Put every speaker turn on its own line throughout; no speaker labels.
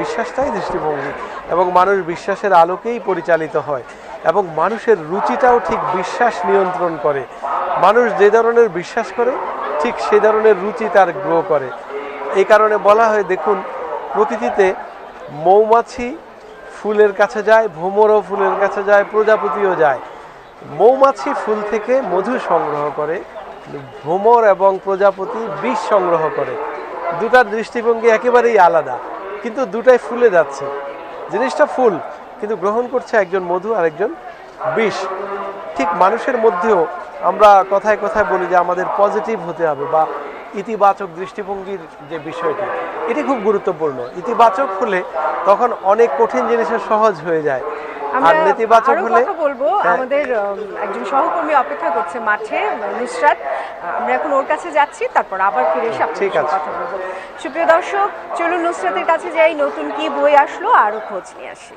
বিশ্বাসটাই দৃষ্টিভঙ্গি এবং মানুষ বিশ্বাসের আলোকেই পরিচালিত হয় এবং মানুষের রুচিটাও ঠিক বিশ্বাস নিয়ন্ত্রণ করে। মানুষ যে ধরনের বিশ্বাস করে, ঠিক সে ধরনের রুচি তার গ্রো করে। এই কারণে বলা হয়, দেখুন, প্রকৃতিতে মৌমাছি ফুলের কাছে যায়, ভ্রমরও ফুলের কাছে যায়, প্রজাপতিও যায়। মৌমাছি ফুল থেকে মধু সংগ্রহ করে, ভ্রমর এবং প্রজাপতি বিষ সংগ্রহ করে। দুটার দৃষ্টিভঙ্গি একেবারেই আলাদা। কিন্তু দুটাই ফুলে যাচ্ছে। জিনিসটা ফুল, কিন্তু গ্রহণ করছে একজন মধু আর একজন বিষ। ঠিক মানুষের মধ্যেও আমরা কথায় কথায় বলি যে আমাদের পজিটিভ হতে হবে বা ইতিবাচক দৃষ্টিভঙ্গির যে বিষয়টি, এটি খুব গুরুত্বপূর্ণ। ইতিবাচক হলে তখন অনেক কঠিন জিনিসের সহজ হয়ে যায়। আর নেতিবাচক হলে
কথা বলব
হ্যাঁ।
আমাদের একজন সহকর্মী অপেক্ষা করছে মাঠে নুসরাত আমরা এখন ওর কাছে যাচ্ছি তারপর আবার ফিরে এসে
ঠিক আছে।
কথা বলব সুপ্রিয় দর্শক চলুন নুসরাতের কাছে যাই নতুন কি বই আসলো আরও খোঁজ নিয়ে আসি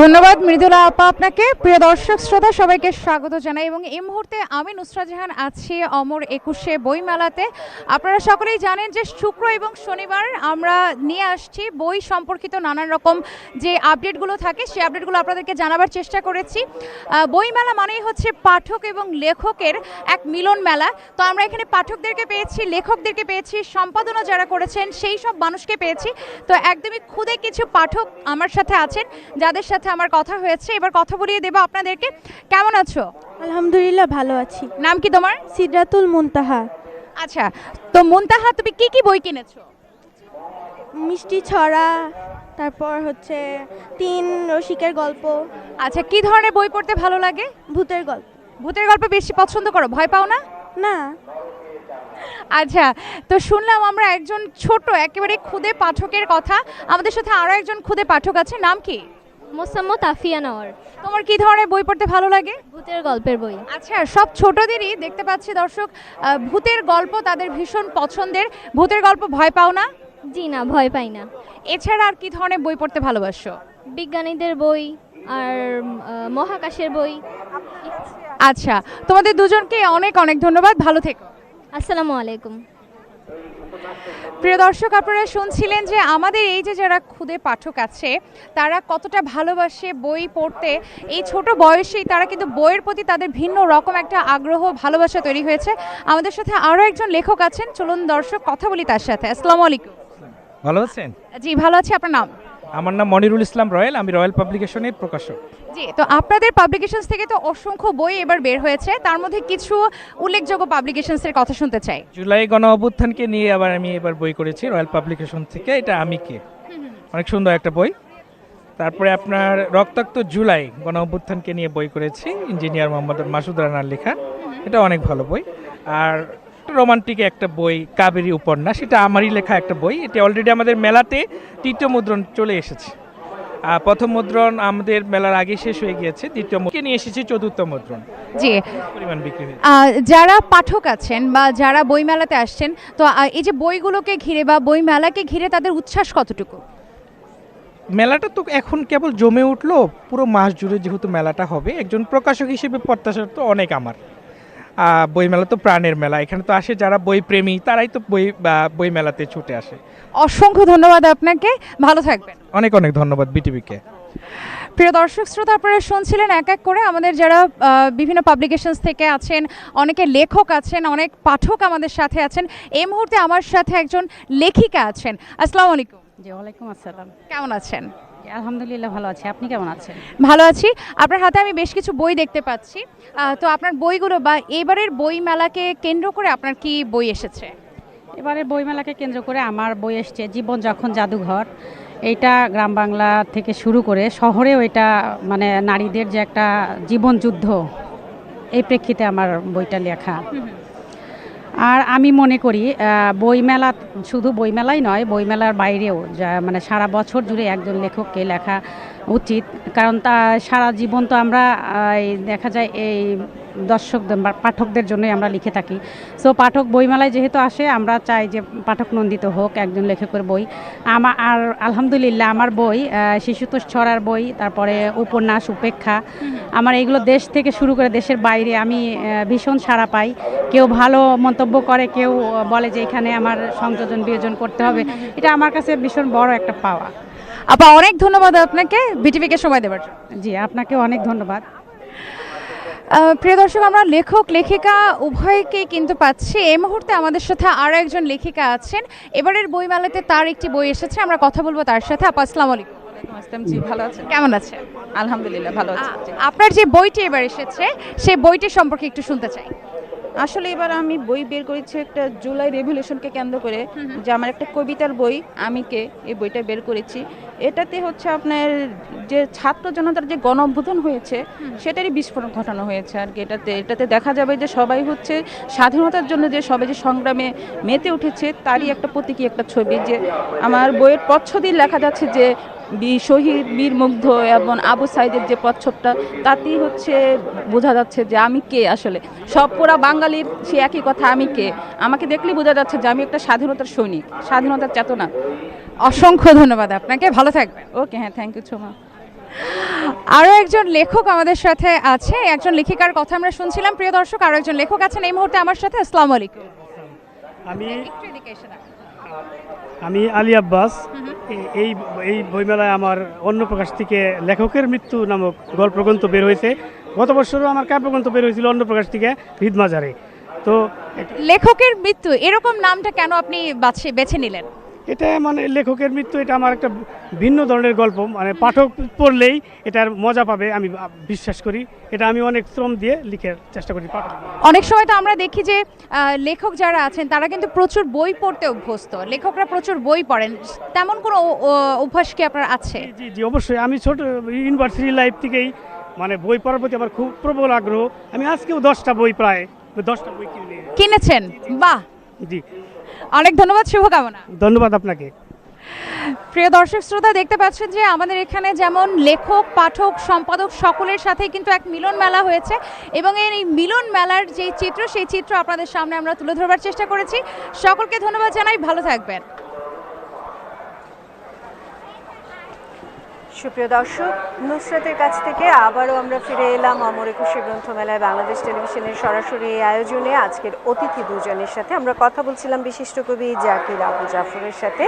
ধন্যবাদ, মৃদুলা আপা আপনাকে। প্রিয় দর্শক, শ্রোতা, সবাইকে স্বাগত জানাই এবং এই মুহূর্তে আমি নুসরা জাহান আছি অমর একুশে বইমেলাতে। আপনারা সকলেই জানেন যে শুক্র এবং শনিবার আমরা নিয়ে আসছি বই সম্পর্কিত নানান রকম যে আপডেটগুলো থাকে, সেই আপডেটগুলো আপনাদেরকে জানাবার চেষ্টা করেছি। বইমেলা মানেই হচ্ছে পাঠক এবং লেখকের এক মিলন মেলা। তো আমরা এখানে পাঠকদেরকে পেয়েছি, লেখকদেরকে পেয়েছি, সম্পাদনা যারা করেছেন, সেই সব মানুষকে পেয়েছি। তো একদমই খুদে কিছু পাঠক আমার সাথে আছেন যাদের সাথে আমার কথা হয়েছে। এবার কথা বলিয়ে দেবো আপনাদেরকে। কেমন আছো?
আলহামদুলিল্লাহ ভালো আছি।
নাম কি তোমার?
সিদরাতুল মুনতাহা।
আচ্ছা তো মুনতাহা তুমি কি কি বই কিনেছো?
মিষ্টি ছড়া তারপর হচ্ছে তিন রসিকের গল্প।
আচ্ছা কি ধরনের বই পড়তে ভালো লাগে?
ভূতের গল্প।
ভূতের গল্প বেশি পছন্দ করো? ভয় পাও না?
না।
আচ্ছা তো শুনলাম আমরা একজন ছোট একেবারে খুদে পাঠকের কথা। আমাদের সাথে আরও একজন খুদে পাঠক আছে নাম কি?
মোসাম্মত আফিয়া নওয়ার
তোমার কি ধরনের বই পড়তে ভালো লাগে?
ভূতের গল্পের বই।
আচ্ছা সব ছোটদেরই দেখতে পাচ্ছি দর্শক ভূতের গল্প তাদের ভীষণ পছন্দের। ভূতের গল্প ভয় পাও না?
জি না ভয় পাই না।
এছাড়া আর কি ধরনের বই পড়তে ভালোবাসো?
বিজ্ঞানীদের বই আর মহাকাশের বই।
আচ্ছা তোমাদের দুজনকে অনেক অনেক ধন্যবাদ ভালো থেকো।
আসসালামু আলাইকুম।
প্রিয় দর্শক আপনারা শুনছিলেন যে আমাদের এই যে যারা খুদে পাঠক আছে তারা কতটা ভালোবাসে বই পড়তে। এই ছোট বয়সেই তারা কিন্তু বইয়ের প্রতি তাদের ভিন্ন রকম একটা আগ্রহ ভালোবাসা তৈরি হয়েছে। আমাদের সাথে আরও একজন লেখক আছেন। চলুন দর্শক কথা বলি তার সাথে। আসসালামু আলাইকুম।
ভালো আছেন?
জি ভালো আছি। আপনার নাম?
আমার নাম মনিরুল ইসলাম রয়্যাল আমি রয়্যাল পাবলিকেশনের প্রকাশক।
জি তো আপনাদের পাবলিকেশনস থেকে তো অসংখ্য বই এবার বের হয়েছে তার মধ্যে কিছু উল্লেখযোগ্য পাবলিকেশনসের কথা শুনতে চাই।
জুলাই গণ অভ্যুত্থানকে নিয়ে আবার আমি এবার বই করেছি রয়্যাল পাবলিকেশন থেকে এটা আমি কে? অনেক সুন্দর একটা বই। তারপরে আপনার রক্তাক্ত জুলাই গণ অভ্যুত্থানকে নিয়ে বই করেছি ইঞ্জিনিয়ার মোহাম্মদ মাসুদ রানার লেখা এটা অনেক ভালো বই। আর রোমান্টিক একটা বই কাবেরী উপন্যাস এটা আমারই লেখা একটা বই। এটা অলরেডি আমাদের মেলাতে তৃতীয় মুদ্রণ চলে এসেছে। প্রথম মুদ্রণ আমাদের মেলার আগে শেষ হয়ে গিয়েছে দ্বিতীয় মুদ্রণ নিয়ে এসেছি চতুর্থ মুদ্রণ।
জি।
পরিমাণ বিক্রি
যারা পাঠক আছেন বা যারা বইমেলাতে আসছেন তো এই যে বইগুলোকে ঘিরে বা বইমেলাকে ঘিরে তাদের উচ্ছ্বাস কতটুকু?
মেলাটা তো এখন কেবল জমে উঠল পুরো মাস জুড়ে যেহেতু মেলাটা হবে একজন প্রকাশক হিসেবে প্রত্যাশা তো অনেক আমার। আহ, বই মেলা তো প্রাণের মেলা। এখানে তো আসে যারা বই প্রেমী তারাই তো বই বা বই মেলাতে ছুটে আসে।
অসংখ্য ধন্যবাদ আপনাকে। ভালো থাকবেন।
অনেক অনেক ধন্যবাদ বিটিভিকে
প্রিয় দর্শক শ্রোতা আপনারা শুনছিলেন এক এক করে। আমাদের যারা বিভিন্ন পাবলিকেশনস থেকে আছেন অনেকে লেখক আছেন অনেক পাঠক আমাদের সাথে আছেন এই মুহূর্তে আমার সাথে একজন লেখিকা আছেন। আসসালামু আলাইকুম।
জি ওয়ালাইকুম আসসালাম।
কেমন আছেন?
আলহামদুলিল্লাহ ভালো আছি। আপনি কেমন আছেন?
ভালো আছি। আপনার হাতে আমি বেশ কিছু বই দেখতে পাচ্ছি। তো আপনার বইগুলো বা এবারের বই মেলাকে কেন্দ্র করে আপনার কি বই এসেছে?
এবারে বইমেলাকে কেন্দ্র করে আমার বই এসছে জীবন যখন জাদুঘর। এইটা গ্রাম বাংলা থেকে শুরু করে শহরেও এটা মানে নারীদের যে একটা জীবন যুদ্ধ এই প্রেক্ষিতে আমার বইটা লেখা। আর আমি মনে করি বইমেলা শুধু বইমেলাই নয়, বইমেলার বাইরেও যা মানে সারা বছর জুড়ে একজন লেখককে লেখা উচিত। কারণ তা, সারা জীবন তো আমরা দেখা যায় এই দর্শকদের বা পাঠকদের জন্যই আমরা লিখে থাকি। সো পাঠক বইমেলায় যেহেতু আসে আমরা চাই যে পাঠক নন্দিত হোক একজন লেখকের বই। আমার আর আলহামদুলিল্লাহ আমার বই শিশুতোষ ছড়ার বই তারপরে উপন্যাস উপেক্ষা। আমার এইগুলো দেশ থেকে শুরু করে দেশের বাইরে আমি ভীষণ সাড়া পাই। কেউ ভালো মন্তব্য করে কেউ বলে যে এখানে আমার সংযোজন বিয়োজন করতে হবে। এটা আমার কাছে ভীষণ বড় একটা পাওয়া।
আপা অনেক ধন্যবাদ আপনাকে। বিটিভিকে সময় দেবার
জি আপনাকে অনেক ধন্যবাদ।
প্রিয় দর্শক আমরা লেখক লেখিকা উভয়কেই কিন্তু পাচ্ছি। এই মুহূর্তে আমাদের সাথে আরও একজন লেখিকা আছেন। এবারের বইমেলাতে তার একটি বই এসেছে আমরা কথা বলব তার সাথে। আপা আসসালামু আলাইকুম।
জি ভালো আছেন?
কেমন আছেন?
আলহামদুলিল্লাহ ভালো আছি।
আপনার যে বইটি এবার এসেছে সেই বইটি সম্পর্কে একটু শুনতে চাই।
আসলে এবার আমি বই বের করেছি একটা জুলাই রেভলিউশনকে কেন্দ্র করে যে আমার একটা কবিতার বই আমি কে এই বইটা বের করেছি। এটাতে হচ্ছে আপনার যে ছাত্র জনতার যে গণ অভ্যুত্থান হয়েছে সেটারই বিস্ফোরণ ঘটানো হয়েছে আর কি। এটাতে এটাতে দেখা যাবে যে সবাই হচ্ছে স্বাধীনতার জন্য যে সবাই যে সংগ্রামে মেতে উঠেছে তারই একটা প্রতীকী একটা ছবি যে আমার বইয়ের প্রচ্ছদেই লেখা যাচ্ছে যে বি- শহীদ বীর মুগ্ধ এবং আবু সাইদের যে প্রচ্ছদটা তাতেই হচ্ছে বোঝা যাচ্ছে যে আমি কে আসলে। সব পুরা বাঙালির সে একই কথা আমি কে? আমাকে দেখলেই বোঝা যাচ্ছে যে আমি একটা স্বাধীনতার সৈনিক স্বাধীনতার চেতনা।
অসংখ্য ধন্যবাদ আপনাকে ভালো থাকবেন।
ওকে হ্যাঁ থ্যাংক ইউ সো মাচ
আরও একজন লেখক আমাদের সাথে আছে একজন লেখিকার কথা আমরা শুনছিলাম। প্রিয় দর্শক আরও একজন লেখক আছেন এই মুহূর্তে আমার সাথে আসসালামু আলাইকুম।
আমি আমি আলী আব্বাস। এই এই বইমেলায় আমার অন্নপ্রকাশ থেকে লেখকের মৃত্যু নামক গল্প গল্পগ্রন্থ বের হয়েছে। গত বছরও আমার কাব্যগ্রন্থ বের হয়েছিল অন্নপ্রকাশ থেকে হৃদমাজারে তো
লেখকের মৃত্যু এরকম নামটা কেন আপনি বেছে নিলেন?
এটা মানে লেখকের মৃত্যু এটা আমার একটা ভিন্ন ধরনের গল্প। মানে পাঠক পড়লেই এটার মজা পাবে আমি বিশ্বাস করি। এটা আমি অনেক শ্রম দিয়ে লিখে চেষ্টা করি পাঠক।
অনেক সময় তো আমরা দেখি যে লেখক যারা আছেন তারা কিন্তু প্রচুর বই পড়তে অভ্যস্ত। লেখকরা প্রচুর বই পড়েন। তেমন কোনো অভ্যাস কি আপনার আছে?
জি জি অবশ্যই। আমি ছোট ইউনিভার্সিটি লাইফ থেকেই মানে বই পড়ার প্রতি আমার খুব প্রবল আগ্রহ। আমি আজকেও দশটা বই প্রায় দশটা বই কিনে
কিনেছেন? বাহ!
জি।
অনেক ধন্যবাদ শুভকামনা।
ধন্যবাদ আপনাকে।
প্রিয় দর্শক শ্রোতা দেখতে পাচ্ছেন যে আমাদের এখানে যেমন লেখক পাঠক সম্পাদক সকলের সাথে কিন্তু এক মিলন মেলা হয়েছে এবং এই মিলন মেলার যে চিত্র সেই চিত্র আপনাদের সামনে আমরা তুলে ধরবার চেষ্টা করেছি। সকলকে ধন্যবাদ জানাই ভালো থাকবেন।
সুপ্রিয় দর্শক, নুসরাতের কাছ থেকে আবারও আমরা ফিরে এলাম অমর একুশে গ্রন্থমেলায় বাংলাদেশ টেলিভিশনের সরাসরি এই আয়োজনে। আজকের অতিথি দুজনের সাথে আমরা কথা বলছিলাম বিশিষ্ট কবি জাকির আবু জাফরের সাথে।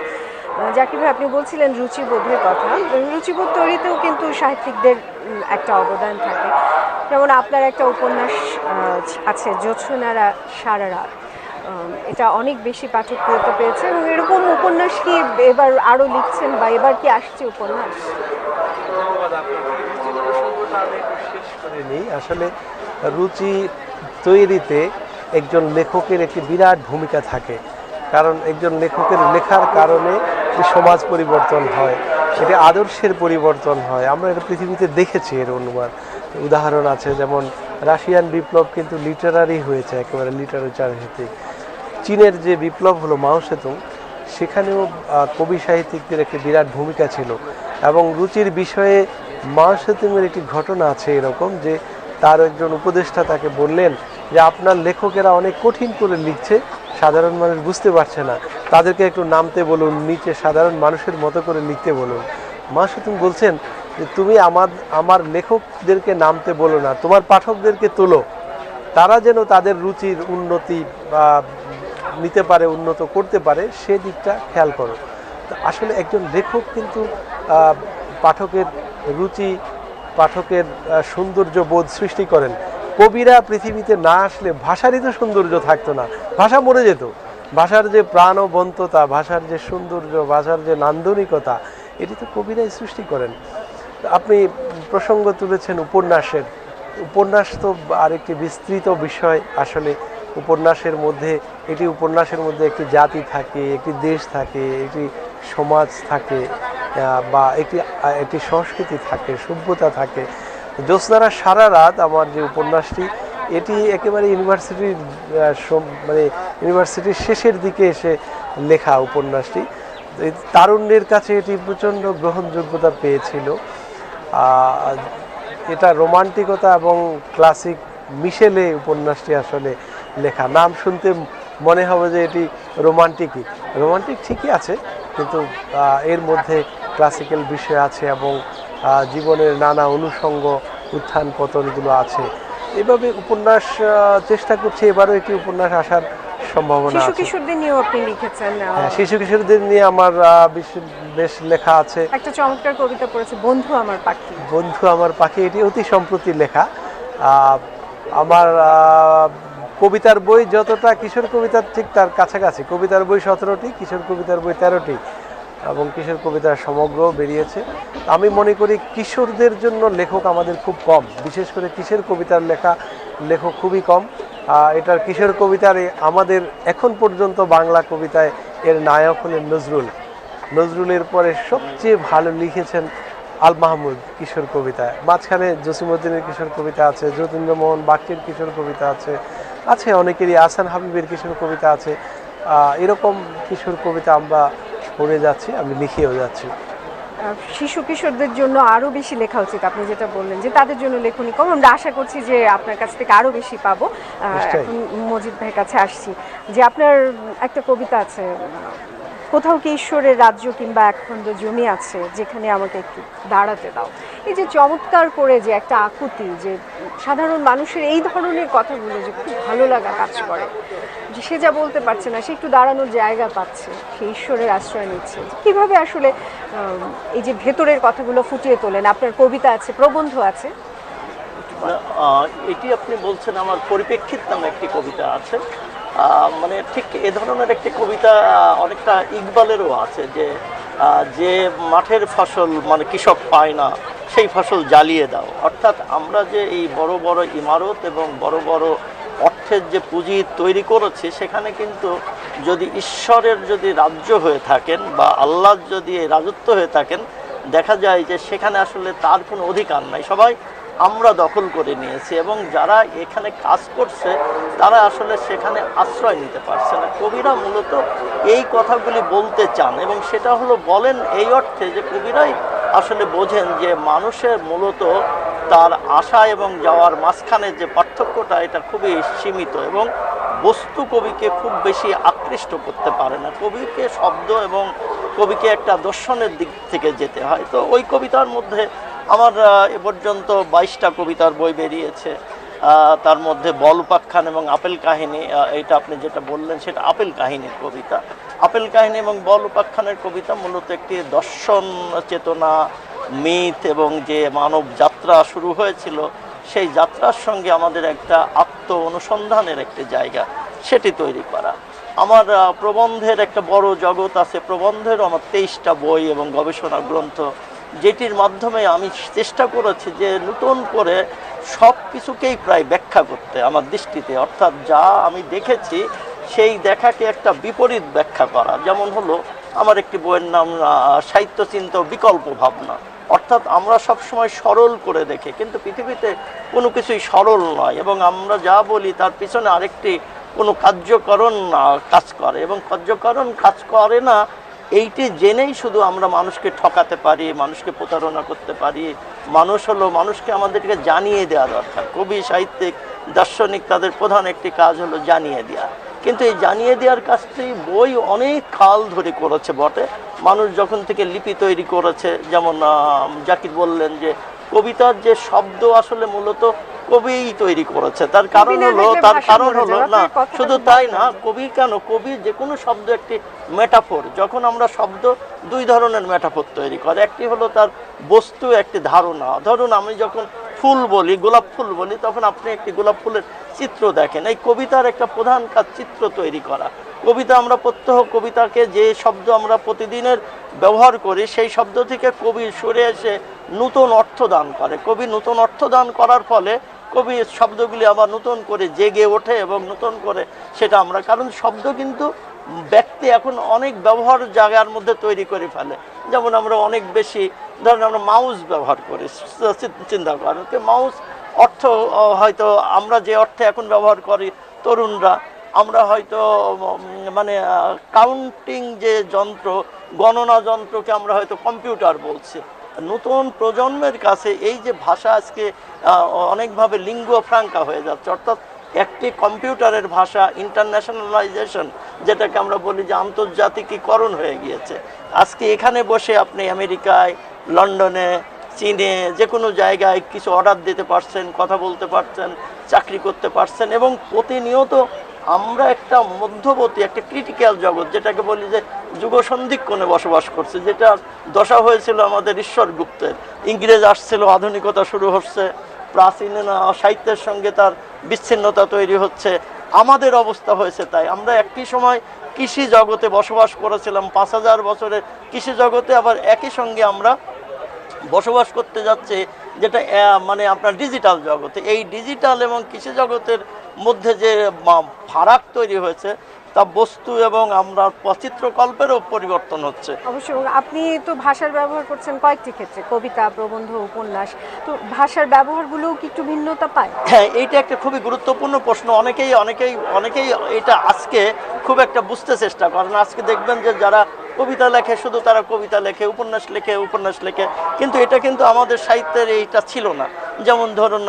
জাকির ভাই, আপনি বলছিলেন রুচিবোধের কথা। রুচিবোধ তৈরিতেও কিন্তু সাহিত্যিকদের একটা অবদান থাকে। যেমন আপনার একটা উপন্যাস আছে, জোছনারা সারা রাত এটা অনেক বেশি পাঠকপ্রিয়তা পেয়েছে এবং এরকম উপন্যাস কি এবার আরও লিখছেন বা এবার কি আসছে উপন্যাস?
আসলে রুচি তৈরিতে একজন লেখকের একটি বিরাট ভূমিকা থাকে। কারণ একজন লেখকের লেখার কারণে সমাজ পরিবর্তন হয়, সেটা আদর্শের পরিবর্তন হয়। আমরা এটা পৃথিবীতে দেখেছি এর অনুমান। উদাহরণ আছে যেমন রাশিয়ান বিপ্লব কিন্তু লিটারারি হয়েছে, একেবারে লিটারেচার ভিত্তিক চীনের যে বিপ্লব হলো মাও সেতুং, সেখানেও কবি সাহিত্যিকদের একটি বিরাট ভূমিকা ছিল। এবং রুচির বিষয়ে মাও সেতুংয়ের একটি ঘটনা আছে এরকম যে, তার একজন উপদেষ্টা তাকে বললেন যে, আপনার লেখকেরা অনেক কঠিন করে লিখছে, সাধারণ মানুষ বুঝতে পারছে না। তাদেরকে একটু নামতে বলুন, নিচে সাধারণ মানুষের মতো করে লিখতে বলুন। মা সেতুং বলছেন যে, তুমি আমার আমার লেখকদেরকে নামতে বলো না, তোমার পাঠকদেরকে তোলো। তারা যেন তাদের রুচির উন্নতি বা নিতে পারে, উন্নত করতে পারে, সে দিকটা খেয়াল করো। আসলে একজন লেখক কিন্তু পাঠকের রুচি, পাঠকের সৌন্দর্য বোধ সৃষ্টি করেন। কবিরা পৃথিবীতে না আসলে ভাষারই তো সৌন্দর্য থাকতো না। ভাষা মরে যেত। ভাষার যে প্রাণবন্ততা, ভাষার যে সৌন্দর্য, ভাষার যে নান্দনিকতা, এটি তো কবিরাই সৃষ্টি করেন। আপনি প্রসঙ্গ তুলেছেন উপন্যাসের। উপন্যাস তো আরেকটি বিস্তৃত বিষয় আসলে। উপন্যাসের মধ্যে, এটি উপন্যাসের মধ্যে একটি জাতি থাকে, একটি দেশ থাকে, একটি সমাজ থাকে বা একটি একটি সংস্কৃতি থাকে, সভ্যতা থাকে। জ্যোৎস্নারা সারা রাত আমার যে উপন্যাসটি, এটি একেবারে ইউনিভার্সিটির মানে ইউনিভার্সিটির শেষের দিকে এসে লেখা উপন্যাসটি। তারুণ্যের কাছে এটি প্রচণ্ড গ্রহণযোগ্যতা পেয়েছিল। এটা রোমান্টিকতা এবং ক্লাসিক মিশেলে উপন্যাসটি আসলে লেখা। নাম শুনতে মনে হবে যে এটি রোমান্টিকই। রোমান্টিক ঠিকই আছে কিন্তু এর মধ্যে ক্লাসিক্যাল বিষয় আছে এবং জীবনের নানা অনুষঙ্গ উত্থান পতনগুলো আছে। এভাবে উপন্যাস চেষ্টা করছি এবারও একটি উপন্যাস আসার সম্ভাবনা
শিশু কিশোরদের নিয়েও আপনি লিখেছেন
হ্যাঁ, শিশু কিশোরদের নিয়ে আমার বেশ- লেখা আছে।
একটা চমৎকার কবিতা পড়েছে বন্ধু আমার পাখি।
বন্ধু আমার পাখি এটি অতি সম্প্রতি লেখা। আমার কবিতার বই যতটা, কিশোর কবিতার ঠিক তার কাছাকাছি। কবিতার বই সতেরোটি, কিশোর কবিতার বই তেরোটি এবং কিশোর কবিতার সমগ্র বেরিয়েছে। আমি মনে করি কিশোরদের জন্য লেখক আমাদের খুব কম, বিশেষ করে কিশোর কবিতার লেখা লেখক খুবই কম। এটার কিশোর কবিতার আমাদের এখন পর্যন্ত বাংলা কবিতায় এর নায়ক হলেন নজরুল। নজরুলের পরে সবচেয়ে ভালো লিখেছেন আল মাহমুদ কিশোর কবিতা মাঝখানে জসিমুদ্দিনের কিশোর কবিতা আছে, যতীন্দ্রমোহন বাক্যের কিশোর কবিতা আছে আছে অনেকেরই আসান হাবিবের কিশোর কবিতা আছে। এরকম কিশোর কবিতা আমরা পড়ে যাচ্ছি আমি লিখেও যাচ্ছি।
শিশু কিশোরদের জন্য আরও বেশি লেখা উচিত আপনি যেটা বললেন যে তাদের জন্য লেখনি কম। আমরা আশা করছি যে আপনার কাছ থেকে আরও বেশি পাবো। এখন মজিদ ভাইয়ের কাছে আসছি। যে আপনার একটা কবিতা আছে কোথাও কি ঈশ্বরের রাজ্য কিংবা একখণ্ড জমি আছে যেখানে আমাকে একটু দাঁড়াতে দাও? এই যে চমৎকার করে যে একটা আকুতি, যে সাধারণ মানুষের এই ধরনের কথাগুলো যে খুব ভালো লাগা কাজ করে। যে সে যা বলতে পারছে না, সে একটু দাঁড়ানোর জায়গা পাচ্ছে, সে ঈশ্বরের আশ্রয় নিচ্ছে। কীভাবে আসলে এই যে ভেতরের কথাগুলো ফুটিয়ে তোলেন? আপনার কবিতা আছে, প্রবন্ধ আছে?
এটি আপনি বলছেন আমার পরিপ্রেক্ষিত নামে একটি কবিতা আছে। মানে ঠিক এ ধরনের একটি কবিতা অনেকটা ইকবালেরও আছে যে যে মাঠের ফসল মানে কৃষক পায় না, সেই ফসল জ্বালিয়ে দাও। অর্থাৎ আমরা যে এই বড় বড় ইমারত এবং বড় বড় অর্থের যে পুঁজি তৈরি করেছি, সেখানে কিন্তু যদি ঈশ্বরের যদি রাজ্য হয়ে থাকেন বা আল্লাহর যদি রাজত্ব হয়ে থাকেন, দেখা যায় যে সেখানে আসলে তার কোনো অধিকার নাই। সবাই আমরা দখল করে নিয়েছি এবং যারা এখানে কাজ করছে, তারা আসলে সেখানে আশ্রয় নিতে পারছে না। কবিরা মূলত এই কথাগুলি বলতে চান এবং সেটা হলো বলেন এই অর্থে যে কবিরাই আসলে বোঝেন যে মানুষের মূলত তার আশা এবং যাওয়ার মাঝখানে যে পার্থক্যটা, এটা খুবই সীমিত এবং বস্তু কবিকে খুব বেশি আকৃষ্ট করতে পারে না। কবিকে শব্দ এবং কবিকে একটা দর্শনের দিক থেকে যেতে হয়। তো ওই কবিতার মধ্যে আমার এ পর্যন্ত বাইশটা কবিতার বই বেরিয়েছে। তার মধ্যে বল উপাখ্যান এবং আপেল কাহিনী এটা আপনি যেটা বললেন সেটা আপেল কাহিনীর কবিতা। আপেল কাহিনী এবং বল উপাখ্যানের কবিতা মূলত একটি দর্শন চেতনা মিথ এবং যে মানব যাত্রা শুরু হয়েছিল, সেই যাত্রার সঙ্গে আমাদের একটা আত্ম অনুসন্ধানের একটি জায়গা, সেটি তৈরি করা। আমার প্রবন্ধের একটা বড় জগৎ আছে, প্রবন্ধেরও আমার তেইশটা বই এবং গবেষণা গ্রন্থ, যেটির মাধ্যমে আমি চেষ্টা করেছি যে নতুন করে সব কিছুকেই প্রায় ব্যাখ্যা করতে আমার দৃষ্টিতে। অর্থাৎ যা আমি দেখেছি, সেই দেখাকে একটা বিপরীত ব্যাখ্যা করা। যেমন হলো, আমার একটি বইয়ের নাম সাহিত্য চিন্তা বিকল্প ভাবনা। অর্থাৎ আমরা সবসময় সরল করে দেখি, কিন্তু পৃথিবীতে কোনো কিছুই সরল নয় এবং আমরা যা বলি তার পিছনে আরেকটি কোনো কার্যকরণ কাজ করে এবং কার্যকরণ কাজ করে না, এইটি জেনেই শুধু আমরা মানুষকে ঠকাতে পারি, মানুষকে প্রতারণা করতে পারি। মানুষ হলো মানুষকে আমাদেরকে জানিয়ে দেওয়া দরকার। কবি, সাহিত্যিক, দার্শনিক তাদের প্রধান একটি কাজ হলো জানিয়ে দেওয়া। কিন্তু এই জানিয়ে দেওয়ার কাজটি বই অনেক কাল ধরে করেছে বটে। মানুষ যখন থেকে লিপি তৈরি করেছে যেমন জাকির বললেন যে কবিতার যে শব্দ আসলে মূলত কবিই তৈরি করেছে। তার কারণ হলো তার কারণ হলো না শুধু তাই না কবি কেন? কবি যে কোনো শব্দ একটি মেটাফোর যখন আমরা শব্দ দুই ধরনের মেটাফোর তৈরি করে একটি হলো তার বস্তু একটি ধারণা। ধরুন আমি যখন ফুল বলি, গোলাপ ফুল বলি, তখন আপনি একটি গোলাপ ফুলের চিত্র দেখেন। এই কবিতার একটা প্রধান কাজ চিত্র তৈরি করা। কবিতা আমরা প্রত্যহ কবিতাকে যে শব্দ আমরা প্রতিদিনের ব্যবহার করি, সেই শব্দ থেকে কবি সরে এসে নতুন অর্থ দান করে। কবি নতুন অর্থ দান করার ফলে কবি শব্দগুলি আবার নতুন করে জেগে ওঠে এবং নতুন করে সেটা আমরা কারণ শব্দ কিন্তু ব্যক্তি এখন অনেক ব্যবহার জায়গার মধ্যে তৈরি করে ফেলে। যেমন আমরা অনেক বেশি ধরেন আমরা মাউস ব্যবহার করি চিন্তা করেন। মাউস অর্থ হয়তো আমরা যে অর্থে এখন ব্যবহার করি তরুণরা, আমরা হয়তো মানে কাউন্টিং যে যন্ত্র, গণনা যন্ত্রকে আমরা হয়তো কম্পিউটার বলছি। নতুন প্রজন্মের কাছে এই যে ভাষা আজকে অনেকভাবে লিঙ্গুয়া ফ্রাঙ্কা হয়ে যাচ্ছে, অর্থাৎ একটি কম্পিউটারের ভাষা ইন্টারন্যাশনালাইজেশন যেটাকে আমরা বলি যে আন্তর্জাতিকীকরণ হয়ে গিয়েছে। আজকে এখানে বসে আপনি আমেরিকায় লন্ডনে, চীনে যে কোনো জায়গায় কিছু অর্ডার দিতে পারছেন, কথা বলতে পারছেন, চাকরি করতে পারছেন এবং প্রতিনিয়ত আমরা একটা মধ্যবর্তী, একটা ক্রিটিক্যাল জগৎ, যেটাকে বলি যে যুগ সন্ধিক্ষণে বসবাস করছে, যেটা দশা হয়েছিল আমাদের ঈশ্বর গুপ্তের ইংরেজ আসছিল, আধুনিকতা শুরু হচ্ছে, প্রাচীন সাহিত্যের সঙ্গে তার বিচ্ছিন্নতা তৈরি হচ্ছে। আমাদের অবস্থা হয়েছে তাই। আমরা একই সময় কৃষি জগতে বসবাস করেছিলাম, পাঁচ হাজার বছরের কৃষি জগতে, আবার একই সঙ্গে আমরা বসবাস করতে যাচ্ছে যেটা মানে আপনার ডিজিটাল জগতে এই ডিজিটাল এবং কৃষি জগতের মধ্যে যে ফারাক তৈরি হয়েছে তা বস্তু এবং আমরা চিত্রকল্পেরও পরিবর্তন হচ্ছে।
অবশ্যই আপনি তো ভাষার ব্যবহার করছেন কয়েকটি ক্ষেত্রে কবিতা প্রবন্ধ উপন্যাস। তো ভাষার ব্যবহারগুলোও কি একটু ভিন্নতা পায়?
হ্যাঁ এইটা একটা খুবই গুরুত্বপূর্ণ প্রশ্ন। অনেকেই অনেকেই অনেকেই এটা আজকে খুব একটা বুঝতে চেষ্টা করেন আজকে দেখবেন যে যারা কবিতা লেখে, শুধু তারা কবিতা লেখে, উপন্যাস লেখে উপন্যাস লেখে। কিন্তু এটা কিন্তু আমাদের সাহিত্যের এইটা ছিল না। যেমন ধরুন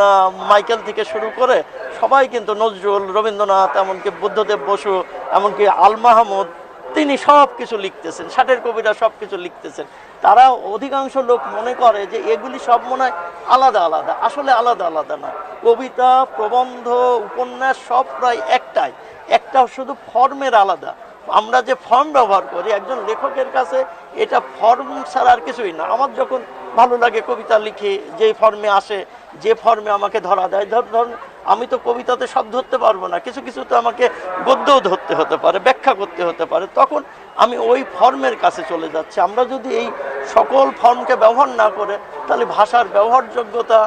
মাইকেল থেকে শুরু করে সবাই কিন্তু নজরুল, রবীন্দ্রনাথ, এমনকি বুদ্ধদেব বসু, এমনকি আল মাহমুদ, তিনি সব কিছু লিখতেছেন। ষাটের কবিরা সব কিছু লিখতেছেন। তারা অধিকাংশ লোক মনে করে যে এগুলি সব মনে হয় আলাদা আলাদা। আসলে আলাদা আলাদা না। কবিতা, প্রবন্ধ, উপন্যাস সব প্রায় একটাই। একটা শুধু ফর্মের আলাদা। আমরা যে ফর্ম ব্যবহার করি, একজন লেখকের কাছে এটা ফর্ম ছাড়া আর কিছুই না। আমার যখন ভালো লাগে কবিতা লিখি, যে ফর্মে আসে, যে ফর্মে আমাকে ধরা দেয়, ধর ধরুন আমি তো কবিতাতে সব ধরতে পারব না। কিছু কিছু তো আমাকে গদ্যও ধরতে হতে পারে, ব্যাখ্যা করতে হতে পারে। তখন আমি ওই ফর্মের কাছে চলে যাচ্ছি। আমরা যদি এই সকল ফর্মকে ব্যবহার না করে, তাহলে ভাষার ব্যবহারযোগ্যতা,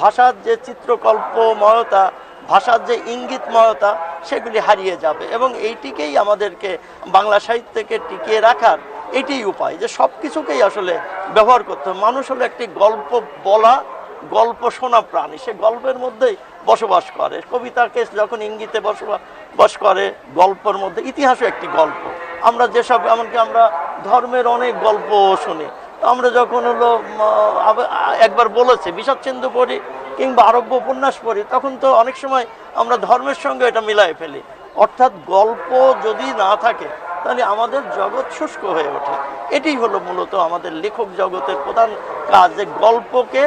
ভাষার যে চিত্রকল্পময়তা ভাষার যে ইঙ্গিতময়তা, সেগুলি হারিয়ে যাবে এবং এইটিকেই আমাদেরকে বাংলা সাহিত্যকে টিকিয়ে রাখার এটাই উপায় যে সব কিছুকেই আসলে ব্যবহার করতে হবে। মানুষ হলো একটি গল্প বলা, গল্প শোনা প্রাণী। সে গল্পের মধ্যেই বসবাস করে। কবিতাকে যখন ইঙ্গিতে বসবাস করে, গল্পের মধ্যে ইতিহাসও একটি গল্প। আমরা যেসব, এমনকি আমরা ধর্মের অনেক গল্প শুনি। আমরা যখন হলো একবার বলেছে বিষাদ সিন্ধু পড়ি কিংবা আরব্য উপন্যাস পড়ি, তখন তো অনেক সময় আমরা ধর্মের সঙ্গে এটা মিলাই ফেলি। অর্থাৎ গল্প যদি না থাকে, তাহলে আমাদের জগৎ শুষ্ক হয়ে ওঠে। এটাই হলো মূলত আমাদের লেখক জগতের প্রধান কাজ, যে গল্পকে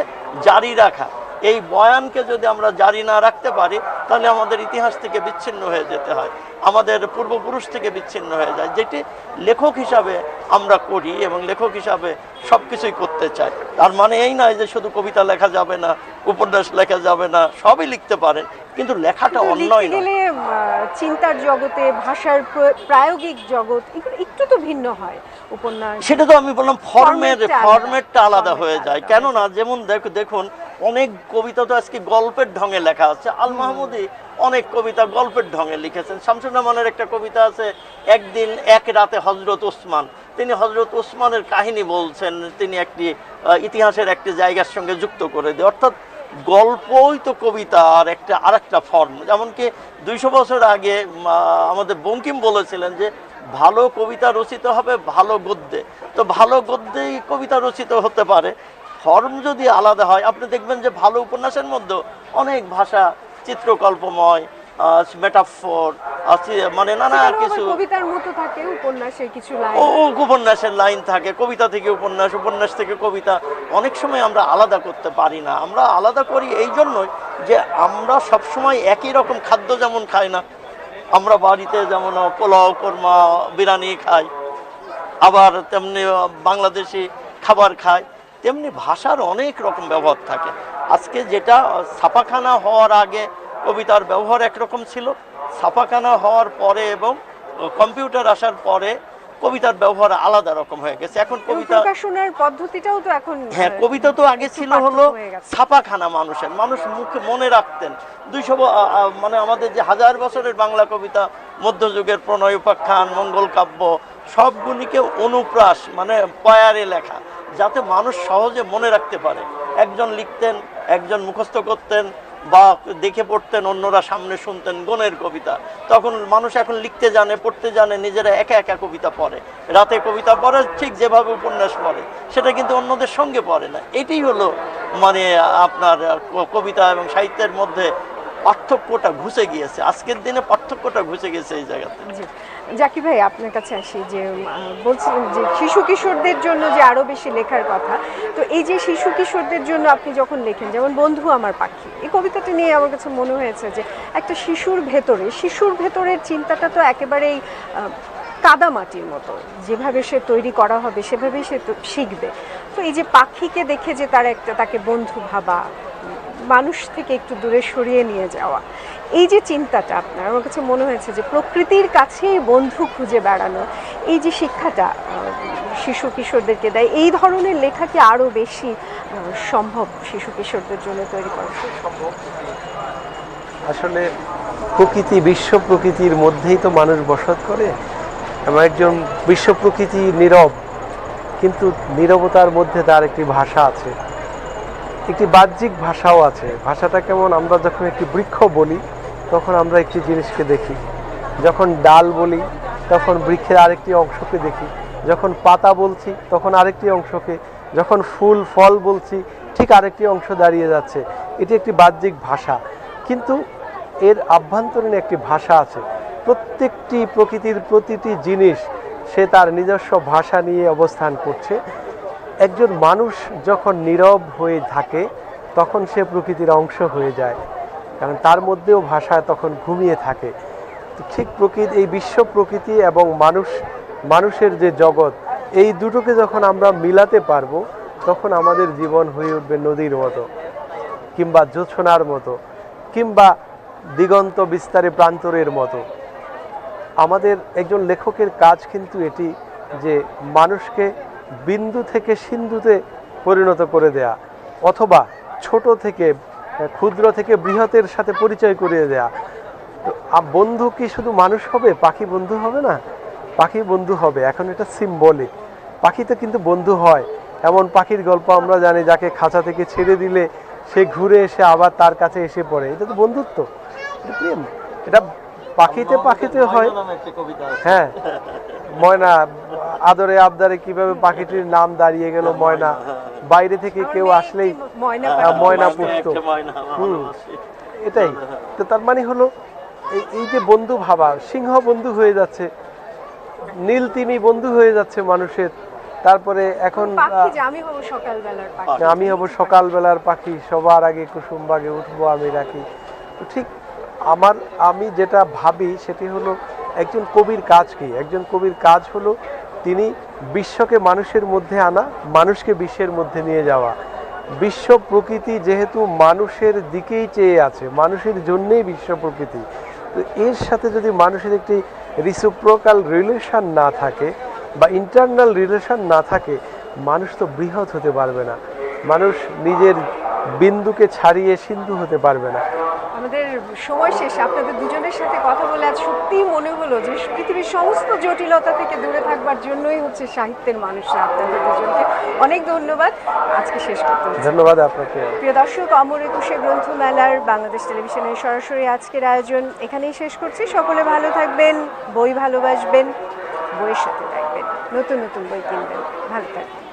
জারি রাখা। এই বয়ানকে যদি আমরা জারি না রাখতে পারি, তাহলে আমাদের ইতিহাস থেকে বিচ্ছিন্ন হয়ে যেতে হয়। আমাদের পূর্বপুরুষ থেকে বিচ্ছিন্ন হয়ে যায়, যেটি লেখক হিসাবে আমরা করি এবং লেখক হিসাবে সব কিছুই করতে চাই। তার মানে এই নয় যে শুধু কবিতা লেখা যাবে না উপন্যাস লেখা যাবে না সবই লিখতে পারেন। কিন্তু লেখাটা অন্যই
গেলে চিন্তার জগতে ভাষার প্রায়োগিক জগৎ একটু তো ভিন্ন হয়। উপন্যাস
সেটা তো আমি বললাম ফর্মের
ফরম্যাটটা আলাদা।
হয়ে যায়। কেননা যেমন দেখ- দেখুন অনেক কবিতা তো আজকে গল্পের ঢঙে লেখা আছে। আল মাহমুদি অনেক কবিতা গল্পের ঢঙে লিখেছেন। শামসুর রহমানের একটা কবিতা আছে একদিন এক রাতে হজরত ওসমান। তিনি হজরত ওসমানের কাহিনী বলছেন, তিনি একটি ইতিহাসের একটি জায়গার সঙ্গে যুক্ত করে দিয়ে। অর্থাৎ গল্পই তো কবিতা আর একটা, আরেকটা ফর্ম যেমনকি দুইশো বছর আগে আমাদের বঙ্কিম বলেছিলেন যে, ভালো কবিতা রচিত হবে, ভালো গদ্যে। তো ভালো গদ্যেই কবিতা রচিত হতে পারে। ফর্ম যদি আলাদা হয়, আপনি দেখবেন যে ভালো উপন্যাসের মধ্যে অনেক ভাষা চিত্রকল্পময় মেটাফোর মানে নানা কিছু
কবিতার মতো থাকে উপন্যাসের কিছু লাইন
ও উপন্যাসের লাইন থাকে কবিতা থেকে উপন্যাস উপন্যাস থেকে কবিতা। অনেক সময় আমরা আলাদা করতে পারি না। আমরা আলাদা করি এই জন্যই যে আমরা সবসময় একই রকম খাদ্য যেমন খাই না। আমরা বাড়িতে যেমন পোলাও কোরমা বিরিয়ানি খাই আবার তেমনি বাংলাদেশি খাবার খাই তেমনি ভাষার অনেক রকম ব্যবহার থাকে। আজকে যেটা ছাপাখানা হওয়ার আগে কবিতার ব্যবহার একরকম ছিল। ছাপাখানা হওয়ার পরে এবং কম্পিউটার আসার পরে কবিতার ব্যবহার আলাদা রকম হয়ে গেছে। এখন কবিতা
প্রকাশনার পদ্ধতিটাও তো এখন
হ্যাঁ কবিতা তো আগে ছিল হলো ছাপাখানা মানুষের। মানুষ মুখে মনে রাখতেন। দুইশো মানে আমাদের যে হাজার বছরের বাংলা কবিতা মধ্যযুগের প্রণয় উপাখ্যান মঙ্গল কাব্য সবগুলিকে অনুপ্রাস মানে পয়ারে লেখা যাতে মানুষ সহজে মনে রাখতে পারে। একজন লিখতেন একজন মুখস্থ করতেন বা দেখে পড়তেন, অন্যরা সামনে শুনতেন গণের কবিতা। তখন মানুষ এখন লিখতে জানে, পড়তে জানে, নিজেরা একা একা কবিতা পড়ে। রাতে কবিতা পড়ে, ঠিক যেভাবে উপন্যাস পড়ে, সেটা কিন্তু অন্যদের সঙ্গে পড়ে না। এটাই হলো মানে আপনার কবিতা এবং সাহিত্যের মধ্যে পার্থক্যটা ঘুষে গিয়েছে। আজকের দিনে পার্থক্যটা ঘুষে গেছে এই জায়গাতে।
জাকি ভাই আপনার কাছে আসি যে বলছিলেন যে শিশু কিশোরদের জন্য যে আরও বেশি লেখার কথা তো এই যে শিশু কিশোরদের জন্য আপনি যখন লেখেন যেমন বন্ধু আমার পাখি এই কবিতাটি নিয়ে আমার কাছে মনে হয়েছে যে একটা শিশুর ভেতরে শিশুর ভেতরের চিন্তাটা তো একেবারেই আহ, কাদামাটির মতো। যেভাবে সে তৈরি করা হবে সেভাবেই সে শিখবে। তো এই যে পাখিকে দেখে যে তার একটা তাকে বন্ধু ভাবা মানুষ থেকে একটু দূরে সরিয়ে নিয়ে যাওয়া। এই যে চিন্তাটা আপনার, আমার কাছে মনে হয়েছে যে প্রকৃতির কাছেই বন্ধু খুঁজে বেড়ানো, এই যে শিক্ষাটা শিশু কিশোরদেরকে দেয়, এই ধরনের লেখা কি আরও বেশি সম্ভব শিশু কিশোরদের জন্য তৈরি করা।
সম্ভব আসলে প্রকৃতি বিশ্ব প্রকৃতির মধ্যেই তো মানুষ বসত করে। এবং একজন বিশ্ব প্রকৃতি নীরব, কিন্তু নীরবতার মধ্যে তার একটি ভাষা আছে। একটি বাহ্যিক ভাষাও আছে। ভাষাটা কেমন? আমরা যখন একটি বৃক্ষ বলি, তখন আমরা একটি জিনিসকে দেখি। যখন ডাল বলি, তখন বৃক্ষের আরেকটি অংশকে দেখি। যখন পাতা বলছি, তখন আরেকটি অংশকে। যখন ফুল, ফল বলছি, ঠিক আরেকটি অংশ দাঁড়িয়ে যাচ্ছে। এটি একটি বাহ্যিক ভাষা। কিন্তু এর আভ্যন্তরীণ একটি ভাষা আছে। প্রত্যেকটি প্রকৃতির প্রতিটি জিনিস সে তার নিজস্ব ভাষা নিয়ে অবস্থান করছে। একজন মানুষ যখন নীরব হয়ে থাকে, তখন সে প্রকৃতির অংশ হয়ে যায়। কারণ তার মধ্যেও ভাষা তখন ঘুমিয়ে থাকে। ঠিক প্রকৃতি, এই বিশ্ব প্রকৃতি এবং মানুষ, মানুষের যে জগৎ, এই দুটোকে যখন আমরা মিলাতে পারব, তখন আমাদের জীবন হয়ে উঠবে নদীর মতো, কিংবা জোছনার মতো, কিংবা দিগন্ত বিস্তারে প্রান্তরের মতো। আমাদের একজন লেখকের কাজ কিন্তু এটি যে, মানুষকে বিন্দু থেকে সিন্ধুতে পরিণত করে দেয়া অথবা ছোট থেকে ক্ষুদ্র থেকে বৃহতের সাথে পরিচয় করিয়ে দেয়া। তো বন্ধু কি শুধু মানুষ হবে? পাখি বন্ধু হবে না? পাখি বন্ধু হবে। এখন এটা সিম্বলিক পাখিতে কিন্তু বন্ধু হয়। এমন পাখির গল্প আমরা জানি যাকে খাঁচা থেকে ছেড়ে দিলে সে ঘুরে এসে আবার তার কাছে এসে পড়ে। এটা তো বন্ধুত্ব। এটা প্রেম। এটা পাখিতে পাখিতে হয়। হ্যাঁ। ময়না আদরে আবদারে কীভাবে পাখিটির নাম দাঁড়িয়ে গেল ময়না? বাইরে থেকে কেউ আসলেই
ময়না
পুষতো হুম। এটাই। তো তার মানে হলো এই যে বন্ধু ভাবা সিংহ বন্ধু হয়ে যাচ্ছে নীল তিমি বন্ধু হয়ে যাচ্ছে মানুষের। তারপরে এখন
পাখি
আহ,
যে আমি হব সকালবেলার পাখি।
হব সকালবেলার পাখি সবার আগে কুসুম বাগে উঠবো আমি রাখি। তো ঠিক আমার আমি যেটা ভাবি সেটি হলো একজন কবির কাজ কি? একজন কবির কাজ হলো তিনি বিশ্বকে মানুষের মধ্যে আনা, মানুষকে বিশ্বের মধ্যে নিয়ে যাওয়া। বিশ্ব প্রকৃতি যেহেতু মানুষের দিকেই চেয়ে আছে, মানুষের জন্যেই বিশ্ব প্রকৃতি। তো এর সাথে যদি মানুষের একটি রিসিপ্রোকাল রিলেশন না থাকে বা ইন্টারনাল রিলেশন না থাকে, মানুষ তো বৃহৎ হতে পারবে না। মানুষ নিজের বিন্দুকে ছাড়িয়ে সিন্ধু হতে পারবে না।
সময় শেষ আপনাদের দুজনের সাথে কথা বলে আজ সত্যিই মনে হলো যে পৃথিবীর সমস্ত জটিলতা থেকে দূরে থাকবার জন্যই হচ্ছে সাহিত্যের মানুষরা আপনাদের দুজনকে অনেক ধন্যবাদ। আজকে শেষ করতে
ধন্যবাদ আপনাকে।
প্রিয় দর্শক অমর একুশে গ্রন্থমেলার বাংলাদেশ টেলিভিশনের সরাসরি আজকের আয়োজন এখানেই শেষ করছি। সকলে ভালো থাকবেন বই ভালোবাসবেন বইয়ের সাথে থাকবেন। নতুন নতুন বই কিনবেন। ভালো থাকবেন।